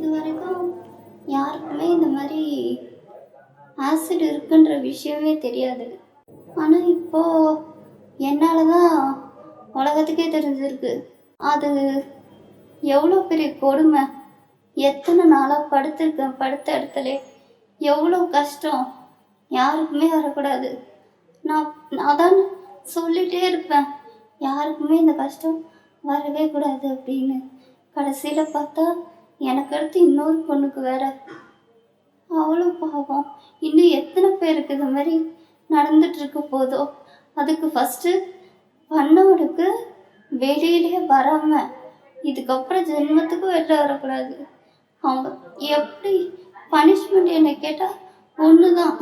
இது வரைக்கும் யாருக்குமே இந்த மாதிரி ஆசிட் இருக்குன்ற விஷயமே தெரியாது. ஆனால் இப்போது என்னால் தான் உலகத்துக்கே தெரிஞ்சிருக்கு. அது எவ்வளோ பெரிய கொடுமை. எத்தனை நாளாக படுத்திருக்கேன் படுத்த இடத்துல எவ்வளோ கஷ்டம். யாருக்குமே வரக்கூடாது. நான் நான் தான் சொல்லிகிட்டே இருப்பேன். யாருக்குமே இந்த கஷ்டம் வரவே கூடாது அப்படின்னு. கடைசியில் பார்த்தா எனக்கு அடுத்து இன்னொரு பொண்ணுக்கு வேற. அவ்வளோ பாவம். இன்னும் எத்தனை பேருக்கு இது மாதிரி நடந்துட்டு இருக்க போதோ. அதுக்கு ஃபஸ்ட்டு பண்ணவனுக்கு வெளியிலே வராம இதுக்கப்புறம் ஜென்மத்துக்கு வெளில வரக்கூடாது. அவங்க எப்படி பனிஷ்மெண்ட் என்னை கேட்டால் ஒன்று தான்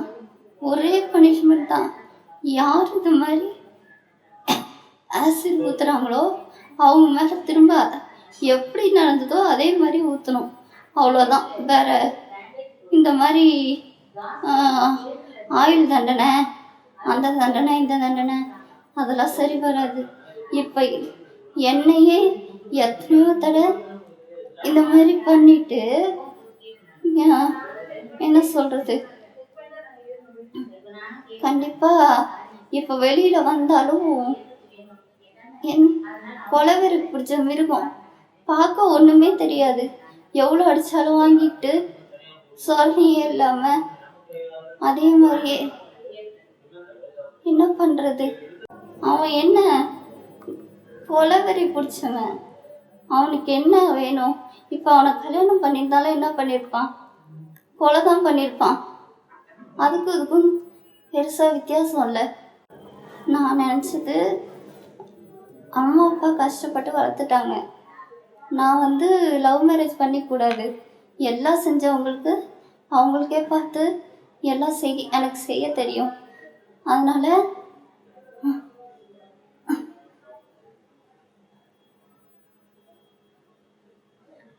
ஒரே பனிஷ்மெண்ட் தான். யார் இது மாதிரி ஆசிட் ஊற்றுறாங்களோ அவங்க மேலே திரும்ப எப்படி நடந்ததோ அதே மாதிரி ஊற்றணும் அவ்வளோதான் வேற இந்த மாதிரி ஆயுள் தண்டனை அந்த தண்டனை இந்த தண்டனை அதெல்லாம் சரி வராது. இப்போ என்னையே எத்தனையோ தடவை இந்த மாதிரி பண்ணிட்டு என்ன சொல்கிறது கண்டிப்பாக இப்போ வெளியில் வந்தாலும் என் கொலவெறி பிடிச்ச மிருகம். பார்க்க ஒன்றுமே தெரியாது. எவ்வளோ அடித்தாலும் வாங்கிட்டு சொல்லியே இல்லாமல் அதே மாதிரியே என்ன பண்ணுறது அவன் என்ன கொலவெறி பிடிச்சவன்? அவனுக்கு என்ன வேணும்? இப்போ அவனை கல்யாணம் பண்ணியிருந்தாலும் என்ன பண்ணியிருப்பான்? கொலை தான் பண்ணியிருப்பான். அதுக்கும் இதுக்கும் பெருசாக வித்தியாசம் இல்லை. நான் நினச்சது அம்மா அப்பா கஷ்டப்பட்டு வளர்த்துட்டாங்க. நான் வந்து லவ் மேரேஜ் பண்ணிக்கூடாது. எல்லாம் செஞ்சவங்களுக்கு அவங்களுக்கே பார்த்து எல்லாம் செய் எனக்கு செய்ய தெரியும். அதனால்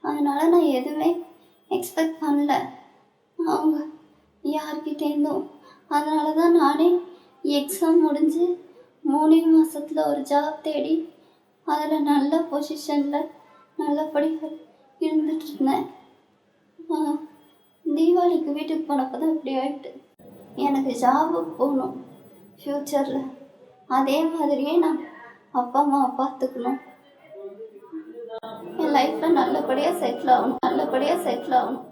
அதனால் நான் எதுவுமே எக்ஸ்பெக்ட் பண்ணல. அவங்க யார்கிட்டேருந்தும் அதனால தான் நானே எக்ஸாம் முடிஞ்சு மூணே மாதத்தில் ஒரு ஜாப் தேடி அதில் நல்ல பொசிஷனில் நல்லபடியாக இருந்துட்டு இருந்தேன் தீபாவளிக்கு வீட்டுக்கு போனப்போ தான் இப்படி ஆகிட்டு எனக்கு ஜாபுக்கு போகணும். ஃப்யூச்சரில் அதே மாதிரியே நான் அப்பா அம்மாவை பார்த்துக்கணும். என் லைஃப்பில் நல்லபடியாக செட்டில் ஆகணும். நல்லபடியாக செட்டில் ஆகணும்.